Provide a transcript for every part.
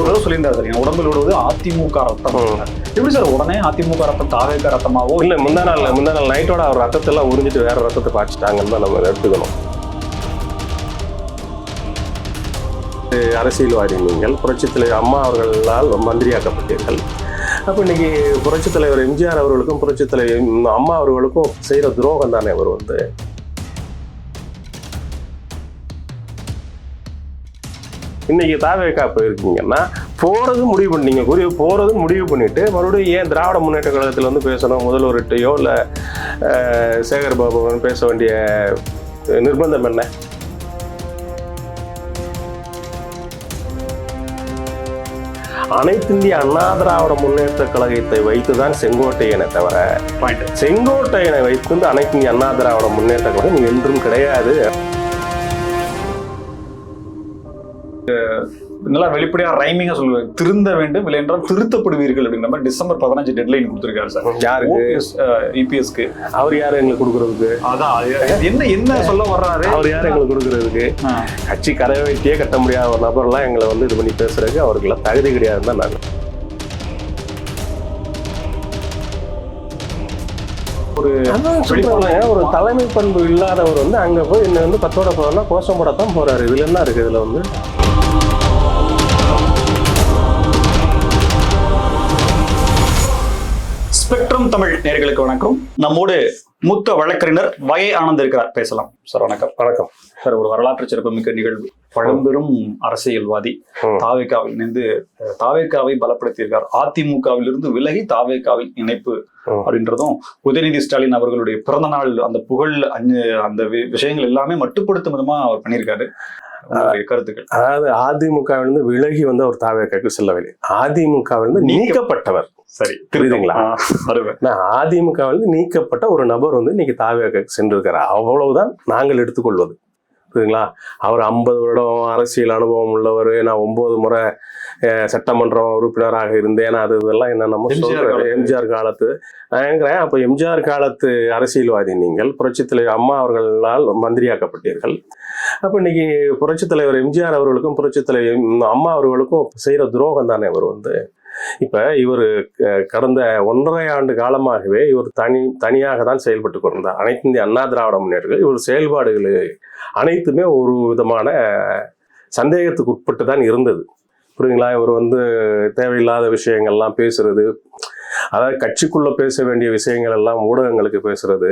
ஒரு சொல்லியிருந்தாரு சார். என் உடம்பில் விடுவது அதிமுக ரத்தம். எப்படி சார் உடனே அதிமுக ரத்தம் தாவேக ரத்தமாவோ? இல்ல முந்தா நாள் முந்தா நாள் நைட்டோட அவர் ரத்தத்தெல்லாம் உறிஞ்சிட்டு வேற ரத்தத்தை பாய்ச்சிட்டாங்கன்னு தான் நம்ம எடுத்துக்கணும். அரசியல்வாதி நீங்கள் புரட்சித் தலைவர் அம்மா அவர்களால் மந்திரியாக்கப்பட்டீர்கள். அப்போ இன்னைக்கு புரட்சித் தலைவர் எம்ஜிஆர் அவர்களுக்கும் புரட்சித் தலைவர் அம்மா அவர்களுக்கும் செய்யற துரோகம் தானே அவர் வந்து? இன்னைக்கு தாவேக்கா போயிருக்கீங்கன்னா போறது முடிவு பண்ணீங்க குறி போறது முடிவு பண்ணிட்டு மறுபடியும் ஏன் திராவிட முன்னேற்ற கழகத்தில் வந்து பேசணும்? முதல்வர்கிட்டயோ இல்லை சேகர் பாபுவன் பேச வேண்டிய நிர்பந்தம் என்ன? அனைத்திந்திய அண்ணா திராவிட முன்னேற்ற கழகத்தை வைத்துதான் செங்கோட்டையனை தவிர செங்கோட்டையனை வைத்து அனைத்திந்திய அண்ணா திராவிட முன்னேற்ற கழகம் என்றும் கிடையாது. நல்லா வெளிப்படையா ரைமிங்கா சொல்லுவாங்க. திருந்த வேண்டும் இல்லை என்றால் திருத்தப்படுவீர்கள் அப்படிங்கிற மாதிரி டிசம்பர் பதினஞ்சு டெட்லைன் கொடுத்துருக்காரு சார். யாருக்கு? ஓபிஎஸ் இபிஎஸ்க்கு அவர் யாரு எங்களுக்கு கொடுக்கறதுக்கு? அதான் அது என்ன என்ன சொல்ல வர்றாரு? அவர் யாரு எங்களுக்கு கொடுக்கறதுக்கு. கட்சி கரை கட்ட முடியாத ஒரு நபர்லாம் எங்களை வந்து இது பண்ணி பேசுறதுக்கு அவருக்குலாம் தகுதி கிடையாதுன்னு தான் அதான் சொல்றேன், ஒரு தலைமை பண்பு இல்லாதவர் வந்து அங்க போய் இன்னும் வந்து பத்தோட போறோம்னா கோஷம் போடத்தான் போறாரு. இதுல என்ன இருக்கு இதுல வந்து? ஸ்பெக்ட்ரம் தமிழ் நேர்களுக்கு வணக்கம். நம்மோடு மூத்த வழக்கறிஞர் வய ஆனந்த் இருக்கிறார். பேசலாம். சார் வணக்கம். வணக்கம். சார் ஒரு வரலாற்று சிறப்புமிக்க நிகழ்வு. பழம்பெரும் அரசியல்வாதி. தாவேக்காவில் இணைந்து தாவேக்காவை பலப்படுத்தியிருக்கார். அதிமுகவிலிருந்து விலகி தாவேக்காவில் இணைப்பு. அப்படின்றதும் உதயநிதி ஸ்டாலின் அவர்களுடைய பிறந்த நாள் அந்த புகழ் அஞ்சு அந்த விஷயங்கள் எல்லாமே மட்டுப்படுத்தும் விதமா அவர் பண்ணியிருக்காரு. கருத்துக்கள். அதாவது அதிமுகவிலிருந்து விலகி வந்து அவர் தாவேக்காக்கு செல்லவில்லை. அதிமுகவிலிருந்து நீக்கப்பட்டவர். சரி. புரியுதுங்களா? நான் அதிமுகவிலிருந்து நீக்கப்பட்ட ஒரு நபர் வந்து இன்னைக்கு தாவேக்காக்கு சென்றிருக்கிறார். அவ்வளவுதான் நாங்கள் எடுத்துக்கொள்வது. புரியுதுங்களா? அவர் ஐம்பது வருடம் அரசியல் அனுபவம் உள்ளவர். நான் ஒன்பது முறை சட்டமன்ற உறுப்பினராக இருந்தேன். அது இதெல்லாம் என்ன நம்ம எம்ஜிஆர் காலத்து. நான் நினைக்கிறேன் அப்போ எம்ஜிஆர் காலத்து அரசியல்வாதி நீங்கள். புரட்சித் தலைவர் அம்மா அவர்களால் மந்திரியாக்கப்பட்டீர்கள். அப்போ இன்னைக்கு புரட்சித் தலைவர் எம்ஜிஆர் அவர்களுக்கும் புரட்சித் தலைவர் அம்மா அவர்களுக்கும் செய்யற துரோகம் தானே அவர் வந்து? இப்ப இவர் கடந்த ஒன்றரை ஆண்டு காலமாகவே இவர் தனி தனியாக தான் செயல்பட்டு கொண்டிருந்தார். அனைத்து இந்திய அண்ணா திராவிட முன்னேற்றங்கள் இவர் செயல்பாடுகள் அனைத்துமே ஒரு விதமான சந்தேகத்துக்கு உட்பட்டு தான் இருந்தது. புரியுங்களா இவர் வந்து தேவையில்லாத விஷயங்கள்லாம் பேசுறது அதாவது கட்சிக்குள்ள பேச வேண்டிய விஷயங்கள் எல்லாம் ஊடகங்களுக்கு பேசுறது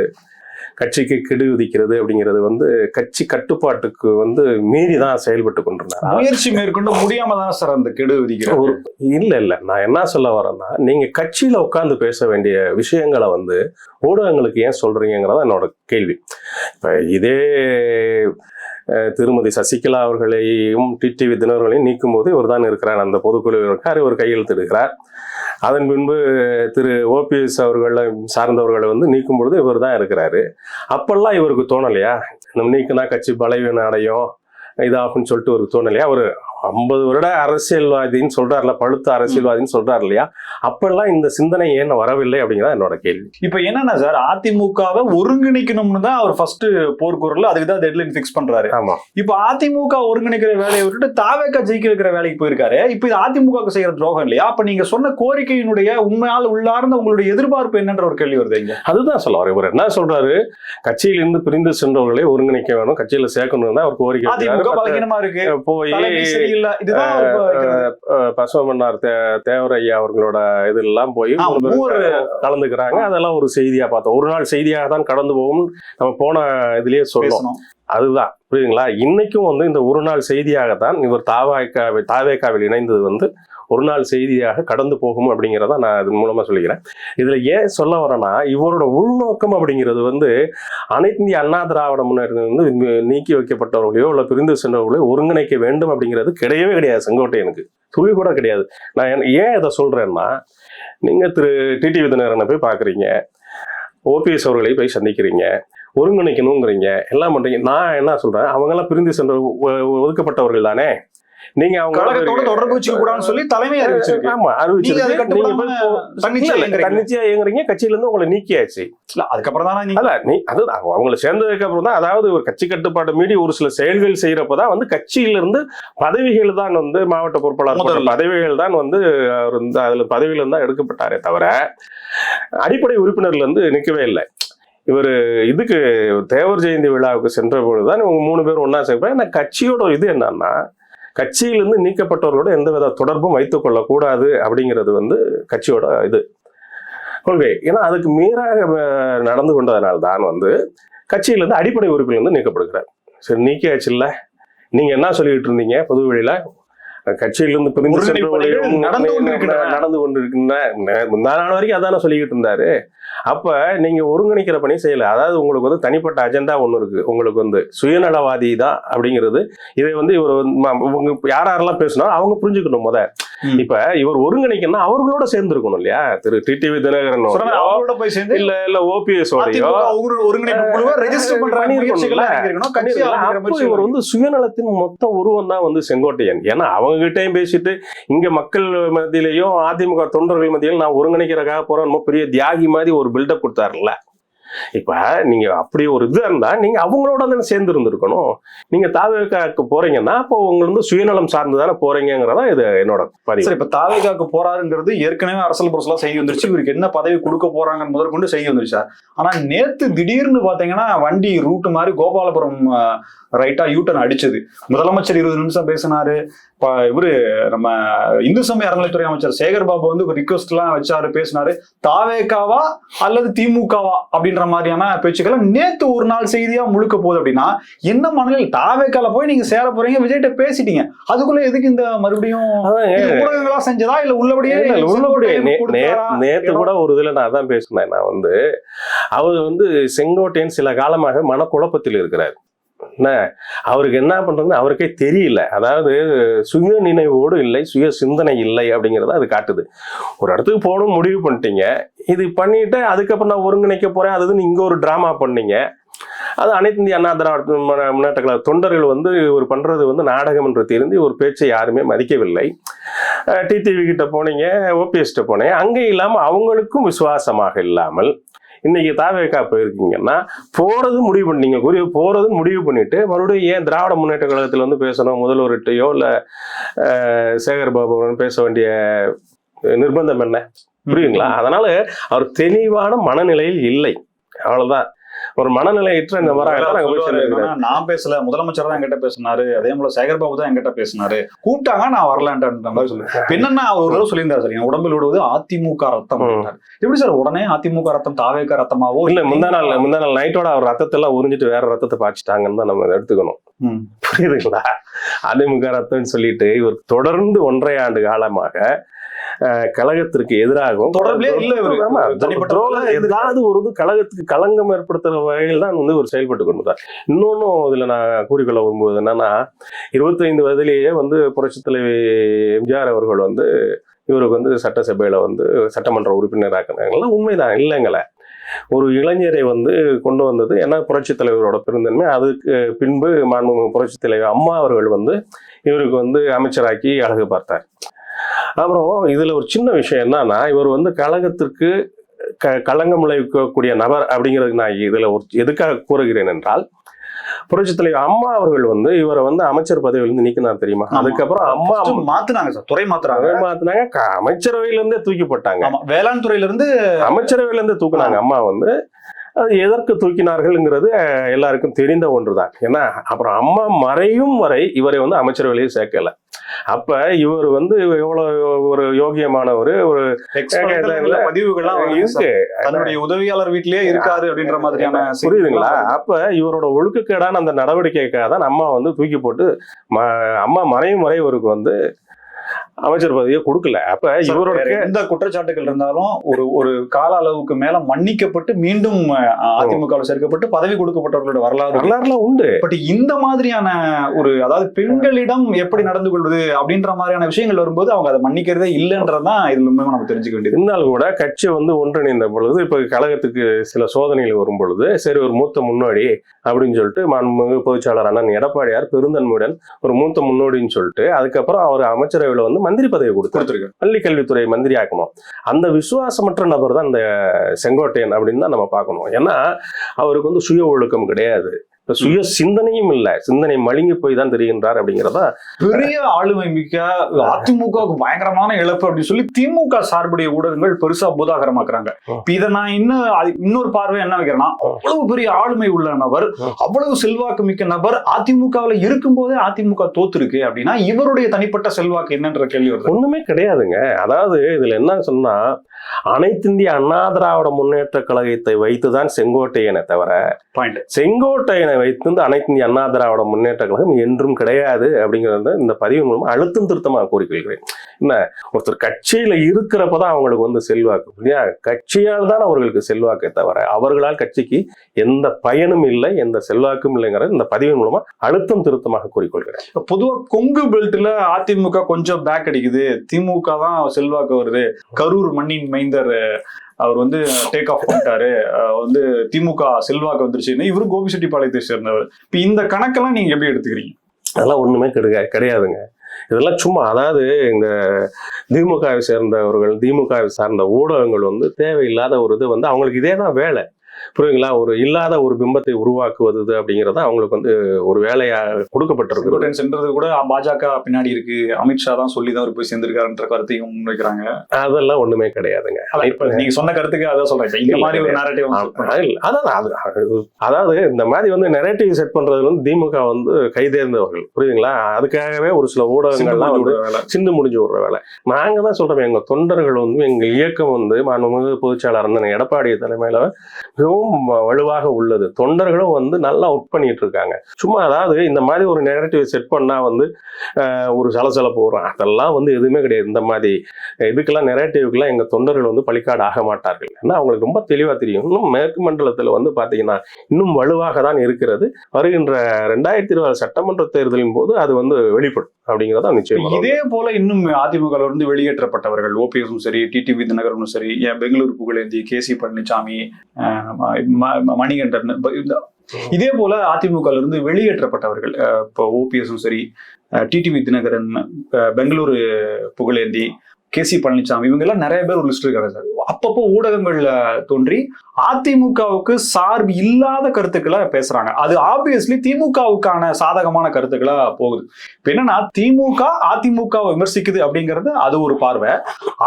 கட்சிக்கு கெடு விதிக்கிறது அப்படிங்கிறது வந்து கட்சி கட்டுப்பாட்டுக்கு வந்து மீறி தான் செயல்பட்டு கொண்டிருந்தார். முயற்சி மேற்கொண்டு முடியாம தான் சார் அந்த கெடு விதிக்கிறார் ஒரு இல்ல இல்ல. நான் என்ன சொல்ல வரேன்னா நீங்க கட்சியில உட்கார்ந்து பேச வேண்டிய விஷயங்களை வந்து ஊடகங்களுக்கு ஏன் சொல்றீங்கிறதா என்னோட கேள்வி. இப்ப இதே திருமதி சசிகலா அவர்களையும் டிடிவி தினகரனையும் நீக்கும் போது இவர் தான் இருக்கிறார் அந்த பொதுக்குழுவில் இருக்கார் இவர் அதன் பின்பு திரு ஓபிஎஸ் அவர்களை சார்ந்தவர்களை வந்து நீக்கும் பொழுது இவர் தான் இருக்கிறாரு. அப்பெல்லாம் இவருக்கு தோணலையா? நம்ம நீக்கினா கட்சி பலவீனம் அடையும் இதாகும்னு சொல்லிட்டு ஒரு தோணலையா? அவர் ஐம்பது வருட அரசியல்வாதின்னு சொல்றாருல பழுத்த அரசியல்வாதின்னு சொல்றாரு இல்லையா அப்பெல்லாம் இந்த சிந்தனை ஏன் வரவில்லை அப்படிங்கிறதா என்னோட கேள்வி. இப்ப என்னன்னா சார் அதிமுகவை ஒருங்கிணைக்கணும்னு தான் அவர் ஃபர்ஸ்ட் போர்க்குரல் அதுக்கு தான் டெட்லைன் ஃபிக்ஸ் பண்றாரு. ஆமா. இப்ப அதிமுக ஒருங்கிணைக்கிற வேலையை விட்டுட்டு தாவேக்கா ஜெயிக்க வைக்கிற வேலைக்கு போயிருக்காரு. இப்ப இது அதிமுக செய்யற துரோகம் இல்லையா? அப்ப நீங்க சொன்ன கோரிக்கையினுடைய உண்மையால் உள்ளார்ந்த உங்களுடைய எதிர்பார்ப்பு என்னன்ற ஒரு கேள்வி வருது இங்க. அதுதான் சொல்ல வர இவர் என்ன சொல்றாரு? கட்சியிலிருந்து பிரிந்து சென்றவர்களை ஒருங்கிணைக்க வேணும் கட்சியில சேர்க்கணும் தான் அவர் கோரிக்கை இருக்கு. போய் சரியில்லை இதுதான் பசுவமன்னார் தேவரையா அவர்களோட இதெல்லாம் போய் கலந்துக்கிறாங்க. அதெல்லாம் ஒரு செய்தியா பார்த்தோம். ஒரு நாள் செய்தியாக தான் கடந்து போகும் நம்ம போன இதுலயே பேசணும். அதுதான். புரியுதுங்களா? இன்னைக்கும் வந்து இந்த ஒரு நாள் செய்தியாகத்தான் இவர் தாவாய்க்காவை தாவேக்காவில் இணைந்தது வந்து ஒரு நாள் செய்தியாக கடந்து போகும் அப்படிங்கிறத நான் இதன் மூலமாக சொல்லிக்கிறேன். இதில் ஏன் சொல்ல வரேன்னா இவரோட உள்நோக்கம் அப்படிங்கிறது வந்து அனைத்து இந்திய அண்ணா திராவிட முன்னேற்றம் வந்து நீக்கி வைக்கப்பட்டவர்களையோ இல்லை பிரிந்து சென்றவர்களையோ ஒருங்கிணைக்க வேண்டும் அப்படிங்கிறது கிடையவே கிடையாது செங்கோட்டையனுக்கு துளி கூட கிடையாது. நான் ஏன் இதை சொல்கிறேன்னா நீங்கள் திரு டிடி விதிநகரனை போய் பார்க்குறீங்க ஓபிஎஸ் அவர்களை போய் சந்திக்கிறீங்க ஒருங்கிணைக்கணுங்கிறீங்க எல்லாம் பண்ணுறீங்க நான் என்ன சொல்கிறேன் அவங்கெல்லாம் பிரிந்து சென்ற ஒ- ஒதுக்கப்பட்டவர்கள் தானே? நீங்க அவங்க தொடர்பு வச்சுக்க கூடாதுன்னு சொல்லி தலைமை அறிவிச்சிருக்கு ஆமா அறிவிச்சிருக்கு. தன்னிச்சையா இயங்குறீங்க. கட்சியில இருந்து உங்களை நீக்கியாச்சு. இல்ல அதுக்கப்புறம் தானே நீங்க நீ அது அவங்களை சேர்ந்ததுக்கு அப்புறம் தான் அதாவது ஒரு கட்சி கட்டுப்பாடு மீறி ஒரு சில செயல்கள் செய்யறப்பதான் வந்து கட்சியில இருந்து பதவிகள் தான் வந்து மாவட்ட பொறுப்பாளர். பதவிகள் தான் வந்து அவர் வந்து அதுல பதவியில இருந்தா எடுக்கப்பட்டாரே தவிர அடிப்படை உறுப்பினர்ல இருந்து நிக்கவே இல்லை. இவர் இதுக்கு தேவர் ஜெயந்தி விழாவுக்கு சென்ற பொழுதுதான் இவங்க மூணு பேரும் ஒன்னா சேர்ப்பேன். கட்சியோட இது என்னன்னா கட்சியிலிருந்து நீக்கப்பட்டவர்களோட எந்தவித தொடர்பும் வைத்துக் கொள்ளக்கூடாது அப்படிங்கிறது வந்து கட்சியோட இது. கொள்கை. ஏன்னா அதுக்கு மீறாக நடந்து கொண்டதனால் தான் வந்து கட்சியிலிருந்து அடிப்படை உறுப்பிலிருந்து நீக்கப்படுகிறார். சரி நீக்கியாச்சு இல்ல நீங்க என்ன சொல்லிட்டு இருந்தீங்க பொது வெளியில? கட்சியிலிருந்து பிரிந்து நடந்து கொண்டிருக்கின்றன. முந்தா நாள் வரைக்கும் அதானே சொல்லிக்கிட்டு இருந்தாரு. அப்ப நீங்க ஒருங்கிணைக்கிற பணி செய்யல. அதாவது உங்களுக்கு வந்து தனிப்பட்ட அஜெண்டா ஒண்ணு இருக்கு. உங்களுக்கு வந்து சுயநலவாதி தான் அப்படிங்கிறது. இதை வந்து இவர் இவங்க யார் யாரெல்லாம் பேசினா அவங்க புரிஞ்சுக்கணும் முத. இப்ப இவர் ஒருங்கிணைக்கணும் அவர்களோட சேர்ந்து இருக்கணும் இல்லையா? திரு டிடிவி தினகரன் அவங்களோட போய் சேர்ந்து இல்ல இல்ல ஓபிஎஸ் இவர் வந்து சுயநலத்தின் மொத்த உருவம் தான் வந்து செங்கோட்டையன். ஏன்னா அவங்க கிட்டயும் பேசிட்டு இங்க மக்கள் மத்தியிலையும் அதிமுக தொண்டர்கள் மத்தியிலும் நான் ஒருங்கிணைக்கிறக்காக போறேன் பெரிய தியாகி மாதிரி ஒரு பில்டப் கொடுத்தாருல்ல? இப்ப நீங்க அப்படி ஒரு இது இருந்தா நீங்க அவங்களோட தானே சேர்ந்து இருந்திருக்கணும். நீங்க தாவேக்காக்கு போறீங்கன்னா அப்போ உங்களுக்கு வந்து சுயநலம் சார்ந்து தானே போறீங்கிறதா இது என்னோட பதிவு. சார் இப்ப தாவேகாக்கு போறாருங்கிறது ஏற்கனவே அரசியல் புரசலா செய்தி வந்துருச்சு. இவருக்கு என்ன பதவி கொடுக்க போறாங்க முதற்கொண்டு செய்தி சார் ஆனா நேத்து திடீர்னு பாத்தீங்கன்னா வண்டி ரூட் மாதிரி கோபாலபுரம் ரைட்டா யூட்டன் அடிச்சது. முதலமைச்சர் இருபது நிமிஷம் பேசினாரு. இவரு நம்ம இந்து சமய அறநிலைத்துறை அமைச்சர் சேகர் பாபு வந்து ரிக்வஸ்ட் எல்லாம் வச்சாரு பேசினாரு. தாவேக்காவா அல்லது திமுகவா அப்படின்ற மாதிரியான பேச்சுக்களை நேத்து ஒரு நாள் செய்தியா முழுக்க போகுது அப்படின்னா என்ன மனநிலை? தாவேக்கால போய் நீங்க சேர போறீங்க விஜய்கிட்ட பேசிட்டீங்க. அதுக்குள்ள எதுக்கு இந்த மறுபடியும் ஊடகங்களா செஞ்சதா? இல்ல உள்ளபடியே உள்ளபடியே. நேத்து கூட ஒரு இதுல நான் அதான் பேசினேன். நான் வந்து அவர் வந்து செங்கோட்டையன் சில காலமாக மனக்குழப்பத்தில் இருக்கிறார். என்ன அவருக்கு என்ன பண்ணுறதுன்னு அவருக்கே தெரியல. அதாவது சுய நினைவோடு இல்லை சுய சிந்தனை இல்லை அப்படிங்கிறத அது காட்டுது. ஒரு இடத்துக்கு போகணும் முடிவு பண்ணிட்டீங்க. இது பண்ணிட்டு அதுக்கப்புறம் நான் ஒருங்கிணைக்க போகிறேன் அது வந்து இங்கே ஒரு ட்ராமா பண்ணீங்க. அது அனைத்து இந்திய அண்ணா திராவிட முன்னேற்ற கழக தொண்டர்கள் வந்து இவர் பண்ணுறது வந்து நாடகம் என்று தெரிந்து ஒரு பேச்சை யாருமே மதிக்கவில்லை. டிடிவி கிட்ட போனீங்க ஓபிஎஸ்கிட்ட போனீங்க. அங்கே இல்லாமல் அவங்களுக்கும் விசுவாசமாக இல்லாமல் இன்னைக்கு தாவேக்கா போயிருக்கீங்கன்னா போறது முடிவு பண்ணீங்க குறி போறது முடிவு பண்ணிட்டு மறுபடியும் ஏன் திராவிட முன்னேற்ற கழகத்துல வந்து பேசணும்? முதல்வர்கிட்டயோ இல்ல சேகர் பாபுடன் பேச வேண்டிய நிர்பந்தம் என்ன? புரியுங்களா அதனால அவர் தெளிவான மனநிலையில் இல்லை. அவ்வளவுதான். ஒரு மனநிலையற்ற இந்த மாதிரி நான் பேசல முதலமைச்சர் தான் என்கிட்ட பேசினாரு. அதே போல சேகர் பாபு தான் என்கிட்ட பேசினாரு. கூப்பிட்டாங்க நான் வரலன்ற மாதிரி சொல்லுவேன் என்னன்னா அவர் ஒரு சொல்லியிருந்தாரு சார் என் உடம்பில் விடுவது அதிமுக ரத்தம். எப்படி சார் உடனே அதிமுக ரத்தம் தாவேக ரத்தமாவோ? இல்ல முந்தா நாள் முந்தா நாள் நைட்டோட அவர் ரத்தத்தெல்லாம் உறிஞ்சிட்டு வேற ரத்தத்தை பாய்ச்சிட்டாங்கன்னு தான் நம்ம எடுத்துக்கணும். புரியுதுங்களா? அதிமுக ரத்தம்னு சொல்லிட்டு இவர் தொடர்ந்து ஒன்றரை ஆண்டு காலமாக கழகத்திற்கு எதிராகவும் தொடர்பிலே ஏதாவது ஒரு கழகத்துக்கு களங்கம் ஏற்படுத்துற வகையில் தான் வந்து ஒரு செயல்பட்டு கொண்டுதான் இன்னொன்னும் இதுல நான் கூறிக்கொள்ள விரும்புவது என்னன்னா இருபத்தைந்து வயதிலேயே வந்து புரட்சித் தலைவி எம்ஜிஆர் அவர்கள் வந்து இவருக்கு வந்து சட்டசபையில வந்து சட்டமன்ற உறுப்பினராக்குனாங்களா உண்மைதான் இல்லைங்களே. ஒரு இளைஞரை வந்து கொண்டு வந்தது ஏன்னா புரட்சித் தலைவரோட பெருந்தன்மை. அதுக்கு பின்பு மாண்புமிகு புரட்சித் தலைவர் அம்மா அவர்கள் வந்து இவருக்கு வந்து அமைச்சராக்கி அழகு பார்த்தார். அப்புறம் இதுல ஒரு சின்ன விஷயம் என்னன்னா இவர் வந்து கழகத்திற்கு க களங்கம் விளைவிக்கக்கூடிய நபர் அப்படிங்கிறதுக்கு நான் இதுல ஒரு எதுக்காக கூறுகிறேன் என்றால் புரட்சித் தலைவர் அம்மா அவர்கள் வந்து இவரை வந்து அமைச்சர் பதவியிலிருந்து நீக்கினார் தெரியுமா. அதுக்கப்புறம் அம்மா மாத்துனாங்க சார் துறை மாத்துறாங்க மாத்தினாங்க. க- அமைச்சரவையில இருந்தே தூக்கி போட்டாங்க. வேளாண் துறையில இருந்து அமைச்சரவையில இருந்து தூக்குனாங்க அம்மா வந்து. அது எதற்கு தூக்கினார்கள்ங்கிறது எல்லாருக்கும் தெரிந்த ஒன்றுதான். ஏன்னா அப்புறம் அம்மா மறையும் வரை இவரை வந்து அமைச்சரவையிலேயே சேர்க்கல. அப்ப இவர் வந்து எவ்வளவு ஒரு யோகியமானவர் ஒரு பதிவுகள்லாம். இருக்கு தன்னுடைய உதவியாளர் வீட்லயே இருக்காரு அப்படின்ற மாதிரியான புரியுதுங்களா. அப்ப இவரோட ஒழுக்கக்கேடான அந்த நடவடிக்கைக்காக தான் அம்மா வந்து தூக்கி போட்டு அம்மா மறையும் வரை இவருக்கு வந்து அமைச்சர் பதவியை கொடுக்கல. அப்ப இவரோட எந்த குற்றச்சாட்டுகள் இருந்தாலும் ஒரு ஒரு கால அளவுக்கு மேல மன்னிக்கப்பட்டு மீண்டும் அதிமுக சேர்க்கப்பட்டு பதவி கொடுக்கப்பட்டவர்களோட வரலாறு வரலாறுலாம் உண்டு. பட் இந்த மாதிரியான ஒரு அதாவது பெண்களிடம் எப்படி நடந்து கொள்வது அப்படின்ற மாதிரியான விஷயங்கள் வரும்போது அவங்க அதை மன்னிக்கிறதே இல்லைன்றதான் இதுல நம்ம தெரிஞ்சுக்க வேண்டியது. இருந்தாலும் கூட கட்சி வந்து ஒன்றிணைந்த பொழுது இப்ப கழகத்துக்கு சில சோதனைகள் வரும் பொழுது சரி ஒரு மூத்த முன்னோடி அப்படின்னு சொல்லிட்டு மாண்புமிகு பொதுச்சாளர் அண்ணன் எடப்பாடியார் பெருந்தன்மையுடன் ஒரு மூத்த முன்னோடின்னு சொல்லிட்டு அதுக்கப்புறம் அவர் அமைச்சரவையில வந்து மந்திரி பதவி கொடுத்தார் கொடுத்துருக்கு பள்ளி கல்வித்துறை மந்திரி ஆக்கணும் அந்த விசுவாசமற்ற நபர் தான் இந்த செங்கோட்டையன் அப்படின்னு தான் நம்ம பார்க்கணும். ஏன்னா அவருக்கு வந்து சுய ஒழுக்கம் கிடையாது. இப்ப சுய சிந்தனையும் இல்லை. சிந்தனை மழுங்கி போய் தான் தெரிகின்றார் அப்படிங்கிறதா பெரிய ஆளுமை மிக்க அதிமுகவுக்கு பயங்கரமான இழப்பு அப்படின்னு சொல்லி திமுக சார்புடைய ஊடகங்கள் பெருசா பூதாகரமாக்குறாங்க. இதை நான் இன்னும் இன்னொரு பார்வை என்ன வைக்கிறேன்னா அவ்வளவு பெரிய ஆளுமை உள்ள நபர் அவ்வளவு செல்வாக்கு மிக்க நபர் அதிமுகவுல இருக்கும்போதே அதிமுக தோத்துருக்கு அப்படின்னா இவருடைய தனிப்பட்ட செல்வாக்கு என்னன்ற கேள்வி வருது. ஒண்ணுமே கிடையாதுங்க. அதாவது இதுல என்ன சொன்னா அனைத்திந்திய அண்ணா திராவிட முன்னேற்ற கழகத்தை வைத்துதான் செங்கோட்டையனை தவிர செங்கோட்டையனை வைத்திருந்து அனைத்து இந்திய அண்ணா திராவிட முன்னேற்ற கழகம் என்றும் கிடையாது அப்படிங்கறத இந்த பதிவு மூலமாக அழுத்தம் திருத்தமாக கூறிக்கொள்கிறேன் என்ன? ஒருத்தர் கட்சியில இருக்கிறப்பதான் அவங்களுக்கு வந்து செல்வாக்கு. இல்லையா? கட்சியால் தான் அவர்களுக்கு செல்வாக்கே தவிர அவர்களால் கட்சிக்கு எந்த பயனும் இல்லை எந்த செல்வாக்கும் இல்லைங்கிறது இந்த பதிவின் மூலமா அழுத்தம் திருத்தமாக கூறிக்கொள்கிறேன் பொதுவாக பொதுவா கொங்கு பெல்ட்ல அதிமுக கொஞ்சம் பேக் அடிக்குது. திமுக தான் செல்வாக்கு வருது. கரூர் மண்ணின் மைந்தர் அவர் வந்து டேக் ஆஃப் பண்ணிட்டாரு. வந்து திமுக செல்வாக்கு வந்துருச்சுன்னு இவரு கோபிச்செட்டிப்பாளையத்தை சேர்ந்தவர். இப்போ இந்த கணக்கெல்லாம் நீங்க எப்படி எடுத்துக்கிறீங்க? அதெல்லாம் ஒண்ணுமே கிடையாது கிடையாதுங்க. இதெல்லாம் சும்மா அதாவது இந்த திமுகவை சேர்ந்தவர்கள் திமுகவை சார்ந்த ஊடகங்கள் வந்து தேவையில்லாத ஒரு இது வந்து அவங்களுக்கு இதே தான் வேலை. புரியுங்களா ஒரு இல்லாத ஒரு பிம்பத்தை உருவாக்குவது அப்படிங்கிறது அவங்களுக்கு வந்து ஒரு வேலையா கொடுக்கப்பட்டிருக்கு சென்றது கூட பாஜக பின்னாடி இருக்கு. அமித்ஷா தான் சொல்லி தான் போய் சேர்ந்திருக்காருன்ற கருத்தையும் முன்வைக்கிறாங்க. அதெல்லாம் ஒண்ணுமே கிடையாதுங்க. இப்ப நீங்க சொன்ன கருத்துக்கு அதான் சொல்றேன். இந்த மாதிரி ஒரு நேரட்டிவ் இல்ல, அதான் அது அது- அதாவது இந்த மாதிரி வந்து நெரேட்டிவ் செட் பண்றதுல வந்து திமுக வந்து கைதேர்ந்தவர்கள். புரியுதுங்களா? அதுக்காகவே ஒரு சில ஊடகங்கள்லாம் வந்து சிந்து முடிஞ்சு விடுற வேலை. நாங்க தான் சொல்றோம் எங்க தொண்டர்கள் வந்து எங்க இயக்கம் வந்து மாண்புமிகு பொதுச்செயலாளர் எடப்பாடி தலைமையில மிகவும் வலுவாக உள்ளது. தொண்டர்களும் வந்து நல்லா ஒர்க் பண்ணிட்டு இருக்காங்க சும்மா அதாவது இந்த மாதிரி ஒரு நெகட்டிவ் செட் பண்ணால் வந்து ஒரு சலசலப்பு வரும். அதெல்லாம் வந்து எதுவுமே கிடையாது. இந்த மாதிரி இதுக்கெல்லாம் நெரேட்டிவ்க்கெல்லாம் எங்கள் தொண்டர்கள் வந்து பழிக்காடு ஆக மாட்டார்கள். ஏன்னா அவங்களுக்கு ரொம்ப தெளிவாக தெரியும். இன்னும் மேற்கு மண்டலத்தில் வந்து பார்த்தீங்கன்னா இன்னும் வலுவாக தான் இருக்கிறது. வருகின்ற ரெண்டாயிரத்தி இருபது சட்டமன்ற தேர்தலின் போது அது வந்து வெளிப்படும். அப்படிங்கிறதா நிச்சயமா இதே போல இன்னும் அதிமுக இருந்து வெளியேற்றப்பட்டவர்கள் ஓபிஎஸும் சரி டிடிவி தினகரனும் சரி ஏன் பெங்களூர் புகழேந்தி கே சி பழனிசாமி மணிகண்டன் இதே போல அதிமுக இருந்து வெளியேற்றப்பட்டவர்கள் இப்போ ஓபிஎஸும் சரி TTV Dinakaran Bengaluru Pugazhendhi K C Palaniswami இவங்க எல்லாம் நிறைய பேர் ஒரு லிஸ்ட் இருக்காங்க சார். அப்பப்போ ஊடகங்கள்ல தோன்றி அதிமுகவுக்கு சார்பு இல்லாத கருத்துக்களை பேசுறாங்க. அது ஆப்வியஸ்லி திமுகவுக்கான சாதகமான கருத்துக்களா போகுது. இப்ப என்னன்னா திமுக அதிமுகவை விமர்சிக்குது அப்படிங்கிறது அது ஒரு பார்வை.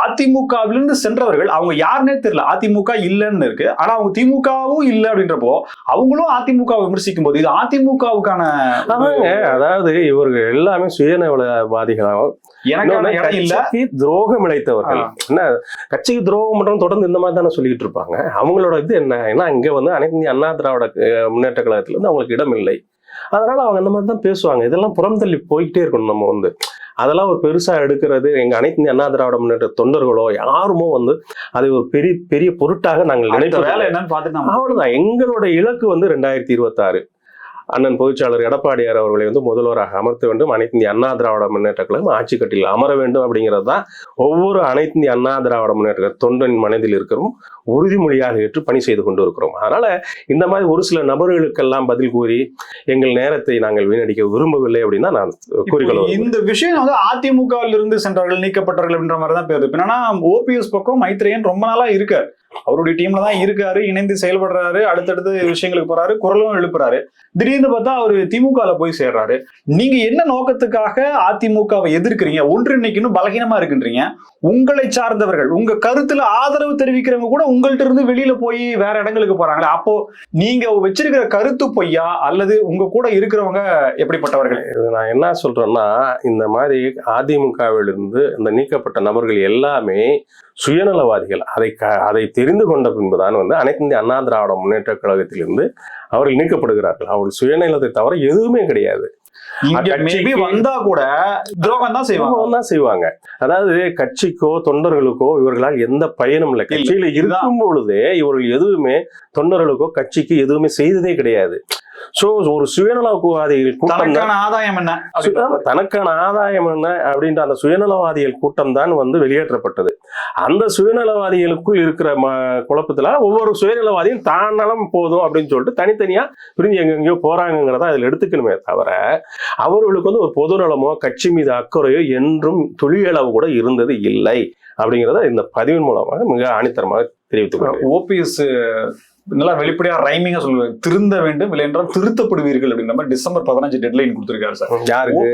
அதிமுகவிலிருந்து சென்றவர்கள் அவங்க யாருன்னே தெரியல. அதிமுக இல்லைன்னு இருக்கு. ஆனா அவங்க திமுகவும் இல்லை அப்படின்றப்போ அவங்களும் அதிமுக விமர்சிக்கும் போது இது அதிமுகவுக்கான அதாவது இவர்கள் எல்லாமே சுயநலவாதிகளாகவும் கட்சிக்கு துரோகம் இழைத்தவர்கள். என்ன கட்சிக்கு துரோகம் பண்றவங்க தொடர்ந்து இந்த மாதிரி தானே சொல்லிட்டு இருப்பாங்க? அவங்களோட இது என்ன? ஏன்னா இங்க வந்து அனைத்து இந்திய அண்ணா திராவிட முன்னேற்ற கழகத்துல இருந்து அவங்களுக்கு இடம் இல்லை. அதனால அவங்க அந்த மாதிரி தான் பேசுவாங்க. இதெல்லாம் புறம் தள்ளி போய்கிட்டே இருக்கணும் நம்ம வந்து. அதெல்லாம் ஒரு பெருசா எடுக்கிறது எங்க அனைத்து இந்திய அண்ணா திராவிட முன்னேற்ற தொண்டர்களோ யாருமோ வந்து அதை ஒரு பெரிய பெரிய பொருட்டாக நாங்கள் நினைப்பது வேலை என்னன்னு பார்த்துட்டு அவ்வளவுதான். எங்களோட இலக்கு வந்து ரெண்டாயிரத்தி இருபத்தாறு. அண்ணன் பொதுச்சாளர் எடப்பாடியார் அவர்களை வந்து முதல்வராக அமர்த்த வேண்டும். அனைத்து இந்திய அண்ணா திராவிட முன்னேற்ற கழகம் ஆட்சி கட்டில் அமர வேண்டும் அப்படிங்கிறது தான் ஒவ்வொரு அனைத்து இந்திய அண்ணா திராவிட முன்னேற்ற கழக தொண்டன் மனதில் இருக்கிறோம். உறுதிமொழியாக ஏற்று பணி செய்து கொண்டு இருக்கிறோம் அதனால இந்த மாதிரி ஒரு சில நபர்களுக்கெல்லாம் பதில் கூறி எங்கள் நேரத்தை நாங்கள் வீணடிக்க விரும்பவில்லை அப்படின்னு நான் கூறிக்கொள்ள இப்போ இந்த விஷயம் வந்து அதிமுகவில் இருந்து சென்றவர்கள் நீக்கப்பட்டவர்கள் அப்படின்ற மாதிரி தான் பேருது. என்னன்னா ஓபிஎஸ் பக்கம் மைத்ரேயன் ரொம்ப நாளா இருக்காரு. அவருடைய டீம்ல தான் இருக்காரு இணைந்து செயல்படுறாரு அடுத்தடுத்து விஷயங்களுக்கு போறாரு குரலும் எழுப்புறாரு. திடீர்னு பார்த்தா அவர் திமுகல போய் சேர்றாரு. நீங்க என்ன நோக்கத்துக்காக அதிமுகவை எதிர்க்கிறீங்க? ஒன்றிணைக்கணும் பலகீனமா இருக்குன்றீங்க. உங்களை சார்ந்தவர்கள் உங்க கருத்துல ஆதரவு தெரிவிக்கிறவங்க கூட உங்கள்ட்ட இருந்து வெளியில போய் வேற இடங்களுக்கு போறாங்களே. அப்போ நீங்க வச்சிருக்கிற கருத்து பொய்யா? அல்லது உங்க கூட இருக்கிறவங்க எப்படிப்பட்டவர்கள்? இது நான் என்ன சொல்றேன்னா இந்த மாதிரி அதிமுகவிலிருந்து இந்த நீக்கப்பட்ட நபர்கள் எல்லாமே சுயநலவாதிகள். அதை க- அதை தெரிந்து கொண்ட பின்புதான் வந்து அனைத்து இந்திய அண்ணா திராவிட முன்னேற்ற கழகத்திலிருந்து அவர்கள் நீக்கப்படுகிறார்கள். அவர்கள் சுயநலத்தை தவிர எதுவுமே கிடையாது. கட்சிக்கு- வந்தா கூட துரோகம் தான் செய்வாங்க. தான் செய்வாங்க. அதாவது கட்சிக்கோ தொண்டர்களுக்கோ இவர்களால் எந்த பயனும் இல்லை. கட்சியில இருக்கும் பொழுதே இவர்கள் எதுவுமே தொண்டர்களுக்கோ கட்சிக்கு எதுவுமே செய்ததே கிடையாது. சோ ஒரு சுயநலவாதிகள் கூட்டம் ஆதாயம் என்ன? தனக்கான ஆதாயம் என்ன அப்படின்ற அந்த சுயநலவாதிகள் கூட்டம் தான் வந்து வெளியேற்றப்பட்டது. அந்த சுயநலவாதிகளுக்குள் இருக்கிற குழப்பத்துல ஒவ்வொரு சுயநலவாதியும் தான் நலம் போதும் அப்படின்னு சொல்லிட்டு தனித்தனியா பிரிஞ்சு எங்கெங்கயோ போறாங்கிறத அதில் எடுத்துக்கணுமே தவிர அவர்களுக்கு வந்து ஒரு பொது நலமோ கட்சி மீது அக்கறையோ என்றும் துளியளவு கூட இருந்தது இல்லை அப்படிங்கிறத இந்த பதிவின் மூலமாக மிக ஆணித்தரமாக தெரிவித்துக் கொள்கிறேன். ஓபிஎஸ் நல்லா வெளிப்படையா ரைமிங்கா சொல்லுவாங்க திருந்த வேண்டும் இல்லை என்றால் திருத்தப்படுவீர்கள் அப்படின்ற மாதிரி டிசம்பர் பதினஞ்சு டெட்லைன் கொடுத்திருக்காரு சார். யாருக்கு?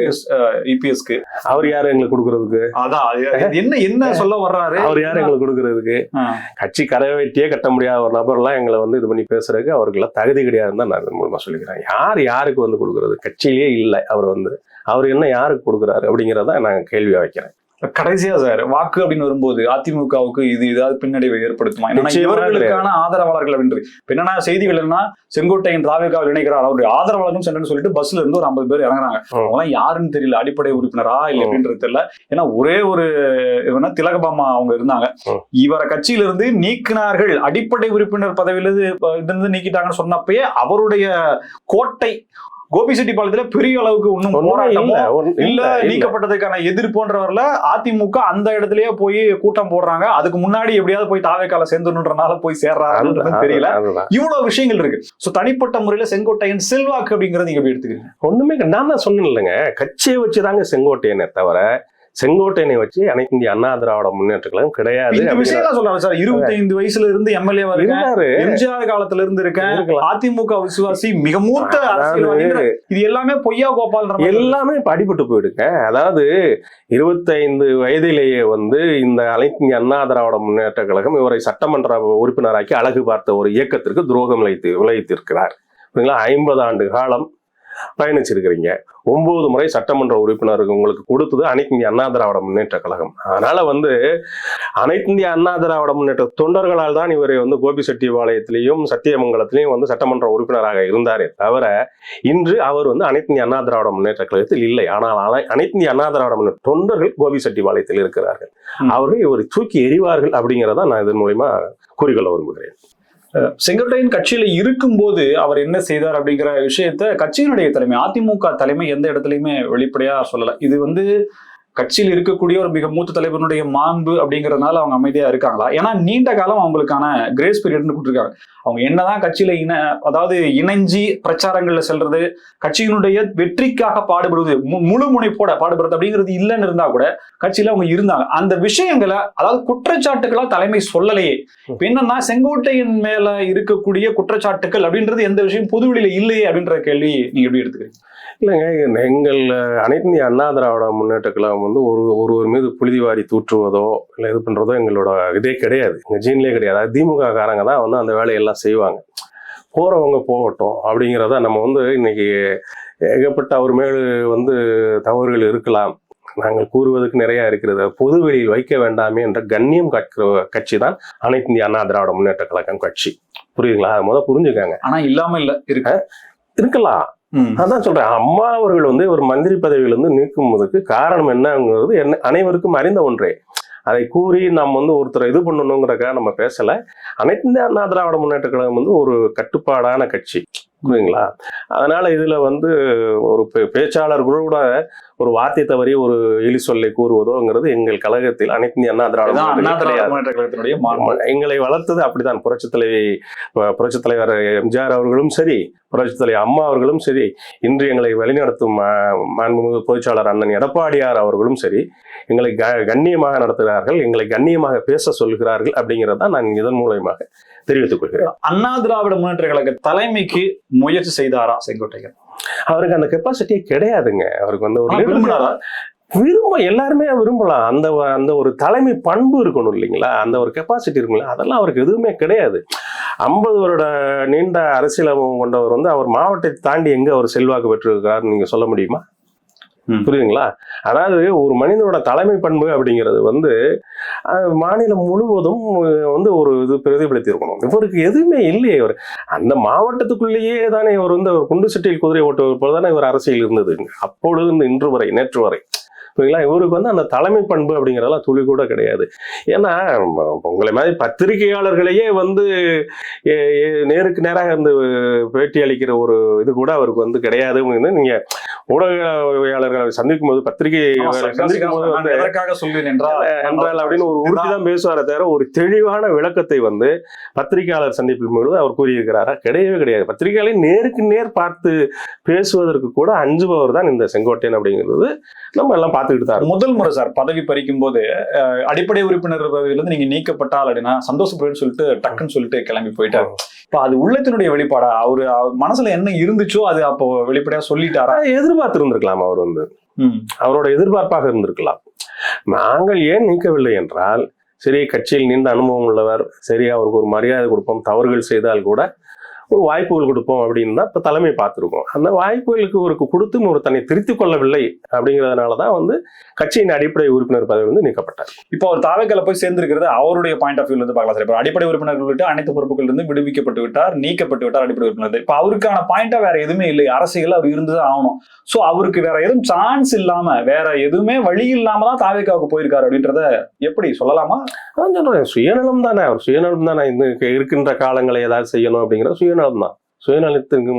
இபிஎஸ்க்கு அவர் யாரு எங்களுக்கு கொடுக்கறதுக்கு? அதான் அது- அது என்ன என்ன சொல்ல வர்றாரு? அவர் யாரு எங்களுக்கு கொடுக்கறதுக்கு. கட்சி கரவேட்டியே கட்ட முடியாத ஒரு நபர்லாம் எங்களை வந்து இது பண்ணி பேசுறதுக்கு அவருக்கெல்லாம் தகுதி கிடையாதுன்னு தான் நான் மூலமா சொல்லிக்கிறேன். யார் யாருக்கு வந்து கொடுக்கறது? கட்சியிலேயே இல்லை அவர் வந்து. அவர் என்ன யாருக்கு கொடுக்குறாரு அப்படிங்கிறத நான் கேள்வியா வைக்கிறேன். கடைசியா சார் வாக்கு அப்படின்னு வரும்போது அதிமுகவுக்கு இது ஏதாவது பின்னடைவை ஏற்படுத்துமா? இவர்களுக்கான ஆதரவாளர்கள் அப்படின்றது இப்ப என்னன்னா செய்திகள் என்ன செங்கோட்டையின் தாவேக்காவில் இணைக்கிறார் அவருடைய ஆதரவாளர்களும் சென்றன்னு சொல்லிட்டு பஸ்ல இருந்து ஒரு ஐம்பது பேர் இறங்குறாங்க. அவங்களாம் யாருன்னு தெரியல. அடிப்படை உறுப்பினரா இல்ல. அப்படின்றது தெரியல. ஏன்னா ஒரே ஒரு இவனா திலகபாமா அவங்க இருந்தாங்க. இவரை கட்சியில இருந்து நீக்கினார்கள். அடிப்படை உறுப்பினர் பதவியிலிருந்து இருந்து நீக்கிட்டாங்கன்னு சொன்னப்பயே அவருடைய கோட்டை கோபிச்செட்டிப்பாளையத்துல பெரிய அளவுக்கு ஒண்ணுமே போராட்டமோ இல்ல. நீக்கப்பட்டதுக்கான எதிர்ப்புன்றவர்ல அதிமுக அந்த இடத்துலயே போய் கூட்டம் போடுறாங்க அதுக்கு முன்னாடி எப்படியாவது போய் தாவேக்கால சேர்ந்துன்றனால போய் அதுதான், தெரியல. இவ்வளவு விஷயங்கள் இருக்கு சோ தனிப்பட்ட முறையில செங்கோட்டையன் செல்வாக்கு அப்படிங்கறது நீங்க எப்படி எடுத்துக்கிறீங்க ஒண்ணுமே. நான் தான் சொன்னேன் இல்லைங்க கட்சியை வச்சுதாங்க செங்கோட்டையனை தவிர செங்கோட்டையனை வச்சு அனைத்து இந்திய அண்ணா திராவிட முன்னேற்ற கழகம் கிடையாது சொல்றாரு சார். இருபத்தைந்து வயசுல இருந்து எம்எல்ஏ இருந்தாரு. எம்ஜிஆர் காலத்துல இருந்து இருக்கேன். அதிமுக விசுவாசி மிக மூத்த இது எல்லாமே பொய்யா கோபால் எல்லாமே அடிபட்டு போயிடுங்க அதாவது இருபத்தைந்து வயதிலேயே வந்து இந்த அனைத்து இந்திய அண்ணா திராவிட முன்னேற்ற கழகம் இவரை சட்டமன்ற உறுப்பினராக்கி அழகு பார்த்த ஒரு இயக்கத்திற்கு துரோகம் விளைத்து விளைவித்திருக்கிறார் சரிங்களா ஐம்பது ஆண்டு காலம் பயணிச்சிருக்கிறீங்க. ஒன்பது முறை சட்டமன்ற உறுப்பினருக்கு உங்களுக்கு கொடுத்தது அனைத்து இந்திய அண்ணா திராவிட முன்னேற்ற கழகம். அதனால வந்து அனைத்து இந்திய அண்ணா திராவிட முன்னேற்ற தொண்டர்களால் தான் இவரை வந்து கோபிச்செட்டிபாளையத்திலையும் சத்தியமங்கலத்திலையும் வந்து சட்டமன்ற உறுப்பினராக இருந்தாரே தவிர இன்று அவர் வந்து அனைத்து இந்திய அண்ணா திராவிட முன்னேற்ற கழகத்தில் இல்லை. ஆனால் அனை- அனைத்து இந்திய அண்ணா திராவிட முன்னேற்ற தொண்டர்கள் கோபிச்செட்டிபாளையத்தில் இருக்கிறார்கள். ம். அவர்கள் இவரை தூக்கி எறிவார்கள் அப்படிங்கிறத நான் இதன் மூலியமா கூறிக்கொள்ள விரும்புகிறேன். செங்கோட்டையன் கட்சியில இருக்கும்போது அவர் என்ன செய்தார் அப்படிங்கிற விஷயத்த கட்சியினுடைய தலைமை அதிமுக தலைமை எந்த இடத்துலையுமே வெளிப்படையா சொல்லல. இது வந்து கட்சியில் இருக்கக்கூடிய ஒரு மிக மூத்த தலைவனுடைய மாண்பு அப்படிங்கறதுனால அவங்க அமைதியா இருக்காங்களா? ஏன்னா நீண்ட காலம் அவங்களுக்கான கிரேஸ் பீரியட்னு கொடுத்துருக்காங்க. அவங்க என்னதான் கட்சியில இன அதாவது இணைஞ்சி பிரச்சாரங்கள்ல செல்றது கட்சியினுடைய வெற்றிக்காக பாடுபடுவது முழு முனைப்போட பாடுபடுறது அப்படிங்கிறது இல்லைன்னு இருந்தா கூட கட்சியில அவங்க இருந்தாங்க. அந்த விஷயங்களை அதாவது குற்றச்சாட்டுகளா தலைமை சொல்லலையே. என்னன்னா செங்கோட்டையின் மேல இருக்கக்கூடிய குற்றச்சாட்டுகள் அப்படின்றது எந்த விஷயம் பொதுவெளியில இல்லையே அப்படின்ற கேள்வி நீங்க எப்படி எடுத்துக்கிறீங்க? இல்லைங்க எங்கள் அனைத்து இந்திய அண்ணா திராவிட முன்னேற்ற கழகம் வந்து ஒரு ஒருவர் மீது புழுதி வாரி தூற்றுவதோ இல்லை இது பண்றதோ எங்களோட இதே கிடையாது. எங்க ஜீன்லேயே கிடையாது. அது திமுக காரங்க தான் வந்து அந்த வேலையெல்லாம் செய்வாங்க. போறவங்க போகட்டும் அப்படிங்கிறத நம்ம வந்து இன்னைக்கு ஏகப்பட்ட அவர் மேல் வந்து தவறுகள் இருக்கலாம். நாங்கள் கூறுவதற்கு நிறைய இருக்கிறது. பொது வெளியில் வைக்க வேண்டாமே என்ற கண்ணியம் காக்கிற கட்சி தான் அனைத்து இந்திய அண்ணா திராவிட முன்னேற்ற கழகம் கட்சி. புரியுதுங்களா? அதை முதல் புரிஞ்சுக்காங்க. ஆனா இல்லாம இல்ல இருக்கு. இருக்கலாம். அதான் சொல்றேன். அம்மா அவர்கள் வந்து ஒரு மந்திரி பதவியிலிருந்து நீக்குவதற்கு காரணம் என்னங்கிறது என்ன அனைவருக்கும் அறிந்த ஒன்றே. அதை கூறி நாம் வந்து ஒருத்தரை இது பண்ணணுங்கிறக்காக நம்ம பேசல. அனைத்து இந்திய அண்ணா திராவிட முன்னேற்ற கழகம் வந்து ஒரு கட்டுப்பாடான கட்சி. புரியுங்களா அதனால இதுல வந்து ஒரு பேச்சாளர் கூட ஒரு வார்த்தை தவறி ஒரு எலி சொல்லை கூறுவதோங்கிறது எங்கள் கழகத்தில் அனைத்து இந்திய அண்ணா திராவிட எங்களை வளர்த்தது அப்படித்தான். புரட்சித் தலைவி புரட்சித் தலைவர் எம்ஜிஆர் அவர்களும் சரி புரட்சித் தலைவர் அம்மா அவர்களும் சரி இன்று எங்களை வழிநடத்தும் மாண்புமிகு பொதுச்சாளர் அண்ணன் எடப்பாடியார் அவர்களும் சரி எங்களை க- கண்ணியமாக நடத்துகிறார்கள் எங்களை கண்ணியமாக பேச சொல்கிறார்கள் அப்படிங்கிறத நான் இதன் மூலயமாக தெரிவித்துக் கொள்கிறேன். அண்ணா திராவிட முன்னேற்ற கழக தலைமைக்கு முயற்சி செய்தாரா செங்கோட்டையன்? அவருக்கு அந்த கெப்பாசிட்டியே கிடையாதுங்க. அவருக்கு வந்து ஒரு விரும்பினாரா? விரும்ப எல்லாருமே விரும்பலாம். அந்த அந்த ஒரு தலைமை பண்பு இருக்கணும் இல்லைங்களா? அந்த ஒரு கெப்பாசிட்டி இருக்குங்களா அதெல்லாம் அவருக்கு எதுவுமே கிடையாது. ஐம்பது வருட நீண்ட அரசியல் கொண்டவர் வந்து அவர் மாவட்டத்தை தாண்டி எங்க அவர் செல்வாக்கு பெற்றிருக்கிறார் நீங்க சொல்ல முடியுமா. புரியுதுங்களா? அதாவது ஒரு மனிதனோட தலைமை பண்பு அப்படிங்கிறது வந்து மாநிலம் முழுவதும் வந்து ஒரு இது பிரதிபலித்து இருக்கணும் இவருக்கு எதுவுமே இல்லையே இவர். அந்த மாவட்டத்துக்குள்ளேயே தானே இவர் வந்து குண்டு சட்டியில் குதிரை ஓட்டுவது போல தானே இவர் அரசியல் இருந்தது. அப்பொழுது இன்று வரை நேற்று வரை. புரியுங்களா இவருக்கு வந்து அந்த தலைமை பண்பு அப்படிங்கிறதெல்லாம் துளி கூட கிடையாது. ஏன்னா உங்களை மாதிரி பத்திரிகையாளர்களையே வந்து நேருக்கு நேராக வந்து பேட்டி அளிக்கிற ஒரு இது கூட அவருக்கு வந்து கிடையாது. அப்படின்னு நீங்க ஊடகவியாளர்களை சந்திக்கும் போது பத்திரிகை சந்திக்கும் போது வந்து எதற்காக சொல்வேன் என்றால் என்றால் அப்படின்னு ஒரு உறுதி தான் பேசுவாரே தவிர ஒரு தெளிவான விளக்கத்தை வந்து பத்திரிகையாளர் சந்திப்பில் பொழுது அவர் கூறியிருக்கிறாரா? கிடையவே கிடையாது. பத்திரிகையாளரை நேருக்கு நேர் பார்த்து பேசுவதற்கு கூட அஞ்சுபவர் தான் இந்த செங்கோட்டையன் அப்படிங்கிறது. நம்ம எல்லாம் பார்த்துக்கிட்டு தான். முதல் முறை சார் பதவி பறிக்கும் போது அடிப்படை உறுப்பினர் பதவியிலிருந்து நீங்க நீக்கப்பட்டால் அப்படின்னா சந்தோஷப்படுன்னு சொல்லிட்டு டக்குன்னு சொல்லிட்டு கிளம்பி போயிட்டாரு. இப்ப அது உள்ளத்தினுடைய வெளிப்பாடா? அவரு மனசுல என்ன இருந்துச்சோ அது அப்போ வெளிப்படையா சொல்லிட்டாரா? எதிர்பார்த்து இருந்திருக்கலாம் அவர் வந்து. அவரோட எதிர்பார்ப்பாக இருந்திருக்கலாம். நாங்கள் ஏன் நீக்கவில்லை என்றால் சரி கட்சியில் நீண்ட அனுபவம் உள்ளவர் சரி அவருக்கு ஒரு மரியாதை கொடுப்போம் தவறுகள் செய்தால் கூட ஒரு வாய்ப்புகள் கொடுப்போம் அப்படின்னு தான் இப்போ தலைமை பார்த்துருக்கோம். அந்த வாய்ப்புகளுக்கு இவருக்கு கொடுத்தும் ஒரு தன்னை திருத்திக் கொள்ளவில்லை அப்படிங்கிறதுனால தான் வந்து கட்சியின் அடிப்படை உறுப்பினர் பதவி வந்து நீக்கப்பட்டார். இப்போ அவர் தாவேக்கல போய் சேர்ந்திருக்கிறது அவருடைய பாயிண்ட் ஆஃப் வியூல இருந்து பார்க்கலாம் சார். இப்போ அடிப்படை உறுப்பினர்கள் விட்டு அனைத்து பொறுப்புகள் இருந்து விடுவிக்கப்பட்டு விட்டார் நீக்கப்பட்டு விட்டார் அடிப்படை உறுப்பினர். இப்போ அவருக்கான பாயிண்டா வேற எதுவுமே இல்லை. அரசியல் அவர் இருந்துதான் ஆகணும். சோ அவருக்கு வேற எதுவும் சான்ஸ் இல்லாம வேற எதுவுமே வழி இல்லாம தான் தாவேக்காவுக்கு போயிருக்காரு அப்படின்றத எப்படி சொல்லலாமா? சொல்றேன் சுயநலம் தானே. அவர் சுயநலம் தானே. இந்த இருக்கின்ற காலங்களை ஏதாவது செய்யணும் அப்படிங்கிற சுயநலம் தான் சுயநலத்திற்கு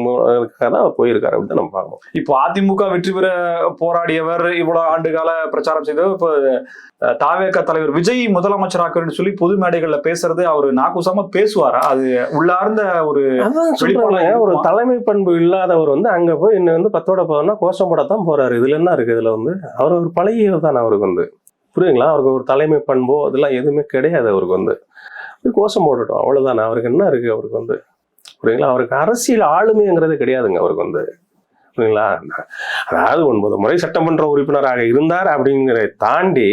போயிருக்காரு அப்படின்னு நம்ம பார்க்கணும். இப்போ அதிமுக வெற்றி பெற போராடியவர் இவ்வளவு ஆண்டு கால பிரச்சாரம் செய்தவர் இப்போ தாவேக தலைவர் விஜய் முதலமைச்சராக்குன்னு சொல்லி பொது மேடைகள்ல பேசுறது அவரு நாக்குசாம பேசுவாரா? அது உள்ளார்ந்த ஒரு ஒரு? தலைமை பண்பு இல்லாதவர் வந்து அங்க போய் இன்னும் வந்து பத்தோட போனா கோஷம் போடத்தான் போறாரு. இதுல என்ன இருக்கு இதுல வந்து? அவர் ஒரு பழகியவர் தான் அவருக்கு வந்து. புரியுதுங்களா? அவருக்கு ஒரு தலைமை பண்போ அதெல்லாம் எதுவுமே கிடையாது அவருக்கு வந்து. கோஷம் போடட்டும். அவ்வளவுதானே. அவருக்கு என்ன இருக்கு அவருக்கு வந்து? புரியுங்களா அவருக்கு அரசியல் ஆளுமைங்கிறது கிடையாதுங்க அவருக்கு வந்து. புரியுங்களா அதாவது ஒன்பது முறை சட்டமன்ற உறுப்பினராக இருந்தார் அப்படிங்கிறத தாண்டி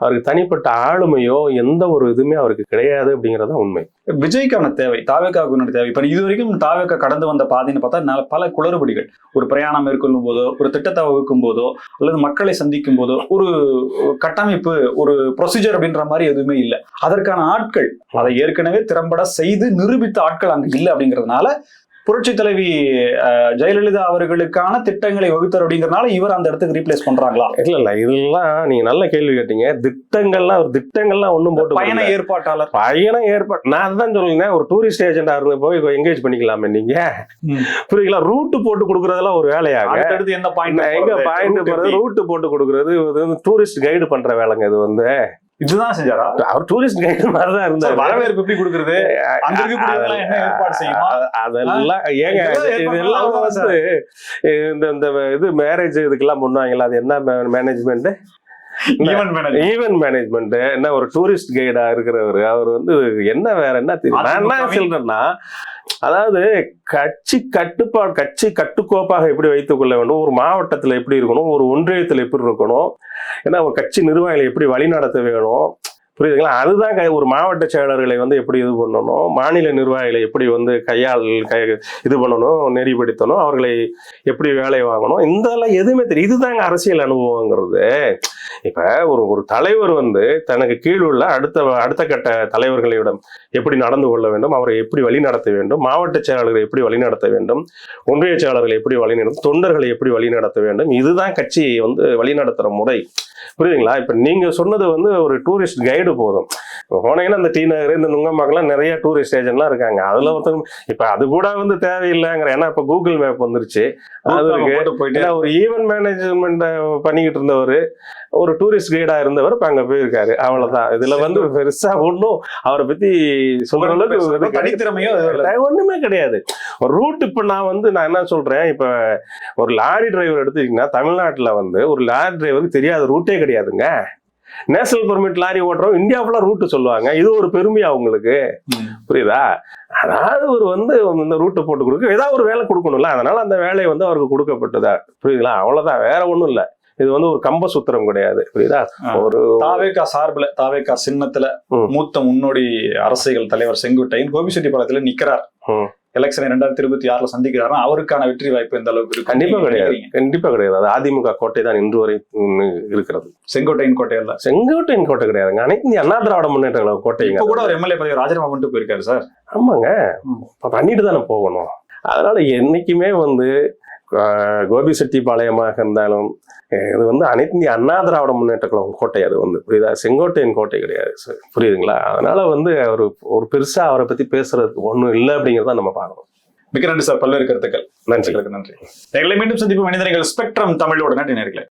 அவருக்கு தனிப்பட்ட ஆளுமையோ எந்த ஒரு இதுவுமே அவருக்கு கிடையாது அப்படிங்கிறது உண்மை. விஜய்க்கான தேவை தாவேக்காவுக்கு தேவை. இப்ப இது வரைக்கும் தாவேக்கா கடந்து வந்த பாதைன்னு பார்த்தா பல குளறுபடிகள். ஒரு பிரயாணம் மேற்கொள்ளும் போதோ ஒரு திட்டத்தை வகுக்கும் போதோ அல்லது மக்களை சந்திக்கும் போதோ ஒரு கட்டமைப்பு ஒரு ப்ரொசீஜர் அப்படின்ற மாதிரி எதுவுமே இல்லை. அதற்கான ஆட்கள் அதை ஏற்கனவே திறம்பட செய்து நிரூபித்த ஆட்கள் அங்க இல்லை அப்படிங்கிறதுனால புரட்சி தலைவி ஜெயலலிதா அவர்களுக்கான திட்டங்களை வகுத்தார் அப்படிங்கறதுனால இவர் அந்த இடத்துக்கு ரீப்ளேஸ் பண்றாங்களா? இல்ல இல்ல. இதெல்லாம் நீங்க நல்ல கேள்வி கேட்டீங்க. திட்டங்கள்லாம் ஒரு திட்டங்கள்லாம் ஒண்ணும் போட்டு பயண. ஏற்பாட்டாளர். பயணம் ஏற்பாடு நான் தான் சொல்லுங்க ஒரு டூரிஸ்ட் ஏஜென்டா இருந்து போய் எங்கேஜ் பண்ணிக்கலாமே நீங்க. புரியுங்களா ரூட் போட்டு கொடுக்கறதெல்லாம் ஒரு வேலையாங்க அடுத்தடுத்து என்ன பாயிண்ட் எங்க பாயிண்ட் போறது? ரூட் போட்டு கொடுக்கறது இது வந்து டூரிஸ்ட் கைடு பண்ற வேலைங்க இது வந்து. இதுதான் செஞ்சாரா? அவர் டூரிஸ்ட் கைடு மாதிரி தான் இருந்தாரு. வரவேற்பு எப்படி கொடுக்கறது? அதெல்லாம் ஏங்க இதெல்லாம். வந்து இந்த இந்த இது மேரேஜ் இதுக்கெல்லாம் பண்ணுவாங்களா அது என்ன மேனேஜ்மெண்ட் ஈவென்ட் மேனேஜ்மெண்ட் என்ன ஒரு டூரிஸ்ட் கைடா இருக்கிறவர். அவர் வந்து என்ன வேற என்ன தெரியும்? நான் என்ன சொல்றேன்னா அதாவது கட்சி கட்டுப்பாடு கட்சி கட்டுக்கோப்பாக எப்படி வைத்துக் கொள்ள வேண்டும்? ஒரு மாவட்டத்துல எப்படி இருக்கணும்? ஒரு ஒன்றியத்துல எப்படி இருக்கணும்? ஏன்னா ஒரு கட்சி நிர்வாகிகளை எப்படி வழிநடத்த வேணும்? புரியுதுங்களா? அதுதான் ஒரு மாவட்ட செயலர்களை வந்து எப்படி இது பண்ணணும்? மாநில நிர்வாகிகளை எப்படி வந்து கையால் கை இது பண்ணணும் நெறிப்படுத்தணும் அவர்களை எப்படி வேலை வாங்கணும்? இதெல்லாம் எதுவுமே தெரியும் இதுதாங்க அரசியல் அனுபவங்கிறது. இப்போ ஒரு ஒரு தலைவர் வந்து தனக்கு கீழ் உள்ள அடுத்த அடுத்த கட்ட தலைவர்களிடம் எப்படி நடந்து கொள்ள வேண்டும் அவரை எப்படி வழி நடத்த வேண்டும் மாவட்ட செயலாளர்களை எப்படி வழி நடத்த வேண்டும் ஒன்றிய செயலாளர்களை எப்படி வழி நடத்தும் தொண்டர்களை எப்படி வழி நடத்த வேண்டும் இதுதான் கட்சியை வந்து வழி நடத்துற முறை. புரியுதுங்களா? இப்ப நீங்க சொன்னது வந்து ஒரு டூரிஸ்ட் கைடு போதும். போனீங்கன்னா இந்த டி நகர் இந்த நுங்கம்பாக்கெல்லாம் நிறைய டூரிஸ்ட் ஏஜென்ட்லாம் இருக்காங்க. அதுல ஒருத்தங்க இப்ப அது கூட வந்து தேவையில்லைங்கிற ஏன்னா இப்ப கூகுள் மேப் வந்துருச்சு. அது இருக்கு. போயிட்டு ஒரு ஈவென்ட் மேனேஜ்மெண்ட் பண்ணிக்கிட்டு இருந்தவர் ஒரு டூரிஸ்ட் கைடா இருந்தவர் இப்ப அங்க போயிருக்காரு. அவ்வளவுதான். இதுல வந்து பெருசா ஒண்ணும் அவரை பத்தி சொல்ற அளவுக்கு. தனித்திறமையோ. ஒண்ணுமே கிடையாது. ஒரு ரூட் இப்ப நான் வந்து நான் என்ன சொல்றேன் இப்ப ஒரு லாரி டிரைவர் எடுத்துக்கிட்டீங்கன்னா தமிழ்நாட்டுல வந்து ஒரு லாரி டிரைவருக்கு தெரியாத ரூட்டே கிடையாதுங்க. நேஷனல் பெர்மிட் லாரி ஓட்டுறோம் இந்தியா ஃபுல்லா ரூட் சொல்லுவாங்க. இது ஒரு பெருமையா அவங்களுக்கு ம். புரியுதா? அதாவது ஒரு வந்து இந்த ரூட்டை போட்டு கொடுக்க ஏதாவது ஒரு வேலை கொடுக்கணும்ல. அதனால அந்த வேலை வந்து அவருக்கு கொடுக்கப்பட்டதா? புரியுதுங்களா? அவ்வளவுதான். வேற ஒண்ணும் இல்ல. இது வந்து ஒரு கம்ப சுத்திரம் கிடையாது புரியுதா. ஒரு தாவேக்கா சார்புல தாவேக்கா சின்னத்துல. மூத்த முன்னோடி அரசியல் தலைவர் செங்குட்டையன் கோபிச்செட்டிப்பாளையத்துல நிக்கிறார். எலெக்ஷன் ரெண்டாயிரத்தி இருபத்தி ஆறுல சந்திக்கிறாரோ அவருக்கான வெற்றி வாய்ப்பு எந்த அளவுக்கு கண்டிப்பா கிடையாது? கண்டிப்பா கிடையாது. அது அதிமுக கோட்டை தான் இன்று வரை இருக்கிறது. செங்கோட்டையின் கோட்டையில செங்கோட்டையின் கோட்டை கிடையாதுங்க. அனைத்து இந்திய அண்ணா திராவிட முன்னேற்ற கோட்டைங்க கூட ஒரு எம்எல்ஏ பதவி ராஜினாமா பண்ணிட்டு போயிருக்காரு சார். ஆமாங்க. பண்ணிட்டு தானே போகணும். அதனால என்னைக்குமே வந்து ஆஹ், கோபிசெட்டிப்பாளையமாக இருந்தாலும் இது வந்து அனைத்து அண்ணா திராவிட முன்னேற்ற கழகம் கோட்டை அது வந்து. புரியுதா? செங்கோட்டையின் கோட்டை கிடையாது. சார் புரியுதுங்களா? அதனால வந்து அவர் ஒரு பெருசா அவரை பத்தி பேசுறதுக்கு ஒண்ணும் இல்லை அப்படிங்கிறத நம்ம பார்க்கணும். மிக்க நன்றி சார். பல்வேறு கருத்துக்கள். நன்றி. நன்றி. எங்களை மீண்டும் சந்திப்பு மனிதர்கள் ஸ்பெக்ட்ரம் தமிழோட. நன்றி நேர்களே.